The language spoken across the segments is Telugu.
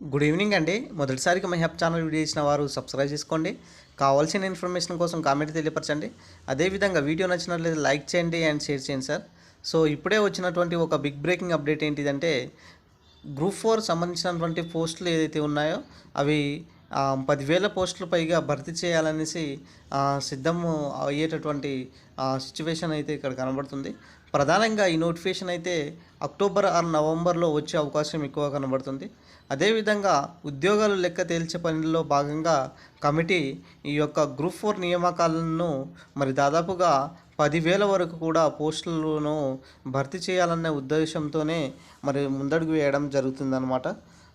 గుడ్ ఈవినింగ్ అండి. మొదటిసారిగా మై హెప్ ఛానల్ వీడియో ఇచ్చిన వారు సబ్స్క్రైబ్ చేసుకోండి. కావాల్సిన ఇన్ఫర్మేషన్ కోసం కామెంట్ తెలియపరచండి. అదేవిధంగా వీడియో నచ్చినట్లయితే లైక్ చేయండి అండ్ షేర్ చేయండి సార్ సో ఇప్పుడే వచ్చినటువంటి ఒక బిగ్ బ్రేకింగ్ అప్డేట్ ఏంటిదంటే గ్రూప్ ఫోర్ సంబంధించినటువంటి పోస్టులు ఏదైతే ఉన్నాయో అవి పదివేల పోస్టులు పైగా భర్తీ చేయాలనేసి సిద్ధం అయ్యేటటువంటి సిచ్యువేషన్ అయితే ఇక్కడ కనబడుతుంది. ప్రధానంగా ఈ నోటిఫికేషన్ అయితే అక్టోబర్ ఆర్ నవంబర్లో వచ్చే అవకాశం ఎక్కువ కనబడుతుంది. అదేవిధంగా ఉద్యోగాలు లెక్క తేల్చే పనిలో భాగంగా కమిటీ ఈ యొక్క గ్రూప్ ఫోర్ నియామకాలను మరి దాదాపుగా పదివేల వరకు కూడా పోస్టులను భర్తీ చేయాలనే ఉద్దేశంతోనే మరి ముందడుగు వేయడం జరుగుతుందన్నమాట.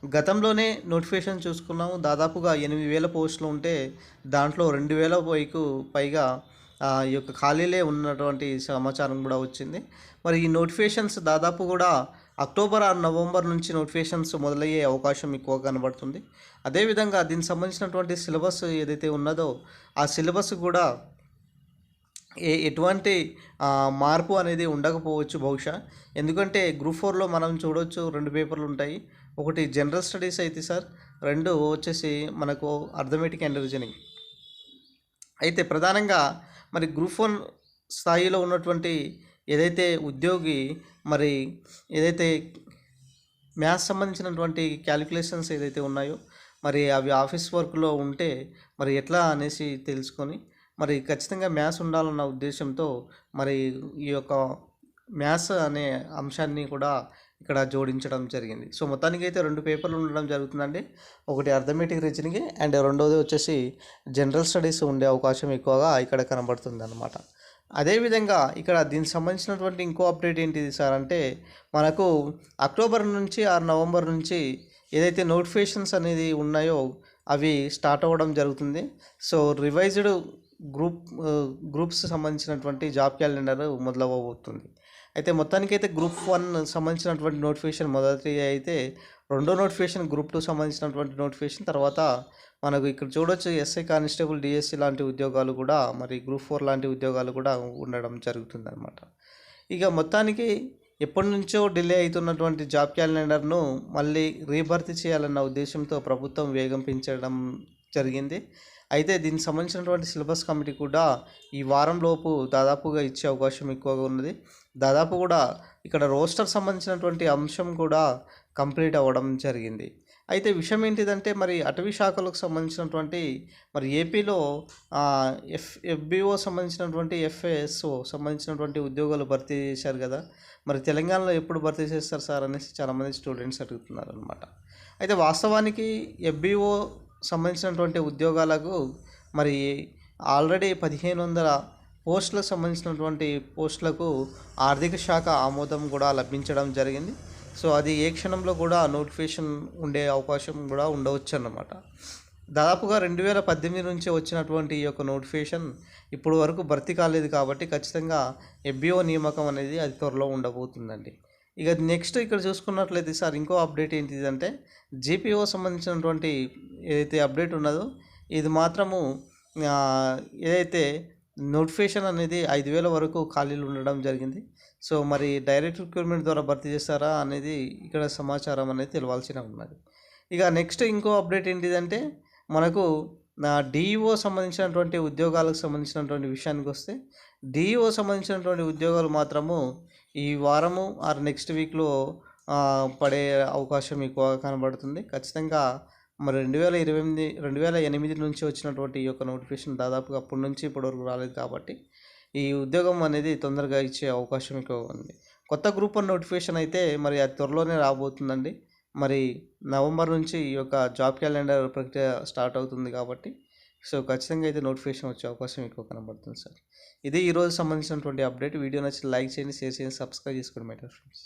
గతంలోనే నోటిఫికేషన్ చూసుకున్నాము. దాదాపుగా ఎనిమిది వేల పోస్టులు ఉంటే దాంట్లో రెండు వేల పైకు పైగా ఈ యొక్క ఖాళీలే ఉన్నటువంటి సమాచారం కూడా వచ్చింది. మరి ఈ నోటిఫికేషన్స్ దాదాపు కూడా అక్టోబర్ ఆరు నవంబర్ నుంచి నోటిఫికేషన్స్ మొదలయ్యే అవకాశం ఎక్కువ కనబడుతుంది. అదేవిధంగా దీనికి సంబంధించినటువంటి సిలబస్ ఏదైతే ఉన్నదో ఆ సిలబస్ కూడా ఏ ఎటువంటి మార్పు అనేది ఉండకపోవచ్చు బహుశా. ఎందుకంటే గ్రూప్ ఫోర్లో మనం చూడవచ్చు రెండు పేపర్లు ఉంటాయి. ఒకటి జనరల్ స్టడీస్ అయితే సార్ రెండు వచ్చేసి మనకు అర్థమెటిక్ అండ్ రీజనింగ్ అయితే ప్రధానంగా మరి గ్రూప్ వన్ స్థాయిలో ఉన్నటువంటి ఏదైతే ఉద్యోగి మరి ఏదైతే మ్యాథ్స్ సంబంధించినటువంటి క్యాలిక్యులేషన్స్ ఏదైతే ఉన్నాయో మరి అవి ఆఫీస్ వర్క్లో ఉంటే మరి ఎట్లా అనేసి తెలుసుకొని మరి ఖచ్చితంగా మ్యాథ్స్ ఉండాలన్న ఉద్దేశంతో మరి ఈ యొక్క మ్యాథ్స్ అనే అంశాన్ని కూడా ఇక్కడ జోడించడం జరిగింది. సో మొత్తానికి అయితే రెండు పేపర్లు ఉండడం జరుగుతుందండి. ఒకటి అర్థమెటిక్ రీజనింగ్ అండ్ రెండోది వచ్చేసి జనరల్ స్టడీస్ ఉండే అవకాశం ఎక్కువగా ఇక్కడ కనబడుతుంది అనమాట అదేవిధంగా ఇక్కడ దీనికి సంబంధించినటువంటి ఇంకో అప్డేట్ ఏంటిది సార్ అంటే మనకు అక్టోబర్ నుంచి ఆరు నవంబర్ నుంచి ఏదైతే నోటిఫికేషన్స్ అనేది ఉన్నాయో అవి స్టార్ట్ అవ్వడం జరుగుతుంది. సో రివైజ్డ్ గ్రూప్ గ్రూప్స్ సంబంధించినటువంటి జాబ్ క్యాలెండర్ మొదలవబోతుంది అయితే మొత్తానికైతే గ్రూప్ వన్ సంబంధించినటువంటి నోటిఫికేషన్ మొదటి అయితే రెండో నోటిఫికేషన్ గ్రూప్ టూ సంబంధించినటువంటి నోటిఫికేషన్ తర్వాత మనకు ఇక్కడ చూడొచ్చు ఎస్ఐ కానిస్టేబుల్ డిఎస్సి లాంటి ఉద్యోగాలు కూడా మరి గ్రూప్ ఫోర్ లాంటి ఉద్యోగాలు కూడా ఉండడం జరుగుతుంది అనమాట ఇక మొత్తానికి ఎప్పటి నుంచో డిలే అవుతున్నటువంటి జాబ్ క్యాలెండర్ను మళ్ళీ రీభర్తీ చేయాలన్న ఉద్దేశంతో ప్రభుత్వం వేగం పెంచడం జరిగింది. అయితే దీనికి సంబంధించినటువంటి సిలబస్ కమిటీ కూడా ఈ వారం లోపు దాదాపుగా ఇచ్చే అవకాశం ఎక్కువగా ఉన్నది. దాదాపు కూడా ఇక్కడ రోస్టర్ సంబంధించినటువంటి అంశం కూడా కంప్లీట్ అవ్వడం జరిగింది. అయితే విషయం ఏంటిదంటే మరి అటవీ శాఖలకు సంబంధించినటువంటి మరి ఏపీలో ఎఫ్ ఎఫ్బిఓ సంబంధించినటువంటి ఎఫ్ఏఎస్ఓ సంబంధించినటువంటి ఉద్యోగాలు భర్తీ చేశారు కదా. మరి తెలంగాణలో ఎప్పుడు భర్తీ చేస్తారు సార్ అనేసి చాలామంది స్టూడెంట్స్ అడుగుతున్నారు అనమాట అయితే వాస్తవానికి ఎఫ్బిఓ సంబంధించినటువంటి ఉద్యోగాలకు మరి ఆల్రెడీ పదిహేను వందల పోస్టులకు సంబంధించినటువంటి పోస్టులకు ఆర్థిక శాఖ ఆమోదం కూడా లభించడం జరిగింది. సో అది ఏ క్షణంలో కూడా నోటిఫికేషన్ ఉండే అవకాశం కూడా ఉండవచ్చు అన్నమాట దాదాపుగా రెండు వేల పద్దెనిమిది నుంచి వచ్చినటువంటి ఈ యొక్క నోటిఫికేషన్ ఇప్పుడు వరకు భర్తీ కాలేదు కాబట్టి ఖచ్చితంగా ఎఫ్బిఓ నియామకం అనేది అది త్వరలో ఉండబోతుందండి. ఇక నెక్స్ట్ ఇక్కడ చూసుకున్నట్లయితే సార్ ఇంకో అప్డేట్ ఏంటిదంటే జీపీఓ సంబంధించినటువంటి ఏదైతే అప్డేట్ ఉన్నదో ఇది మాత్రము ఏదైతే నోటిఫికేషన్ అనేది ఐదు వేల వరకు ఖాళీలు ఉండడం జరిగింది. సో మరి డైరెక్ట్ రిక్రూట్మెంట్ ద్వారా భర్తీ చేస్తారా అనేది ఇక్కడ సమాచారం అనేది తెలవాల్సిన ఉన్నది. ఇక నెక్స్ట్ ఇంకో అప్డేట్ ఏంటిదంటే మనకు డిఈఓ సంబంధించినటువంటి ఉద్యోగాలకు సంబంధించినటువంటి విషయానికి వస్తే డిఈఓ సంబంధించినటువంటి ఉద్యోగాలు మాత్రము ఈ వారము ఆర్ నెక్స్ట్ వీక్లో పడే అవకాశం ఎక్కువగా కనబడుతుంది. ఖచ్చితంగా మరి రెండు వేల ఇరవై ఎనిమిది రెండు వేల ఎనిమిది నుంచి వచ్చినటువంటి ఈ యొక్క నోటిఫికేషన్ దాదాపుగా అప్పటి నుంచి ఇప్పటివరకు రాలేదు కాబట్టి ఈ ఉద్యోగం అనేది తొందరగా ఇచ్చే అవకాశం ఎక్కువగా ఉంది. కొత్త గ్రూప్ వన్ నోటిఫికేషన్ అయితే మరి అది త్వరలోనే రాబోతుందండి. మరి నవంబర్ నుంచి ఈ యొక్క జాబ్ క్యాలెండర్ ప్రక్రియ స్టార్ట్ అవుతుంది కాబట్టి సో ఖచ్చితంగా అయితే నోటిఫికేషన్ వచ్చే అవకాశం ఎక్కువ కనబడుతుంది సార్. ఇది ఈరోజు సంబంధించినటువంటి అప్డేట్. వీడియో నచ్చి లైక్ చేయండి షేర్ చేయండి సబ్స్క్రైబ్ చేసుకోండి మై ఫ్రెండ్స్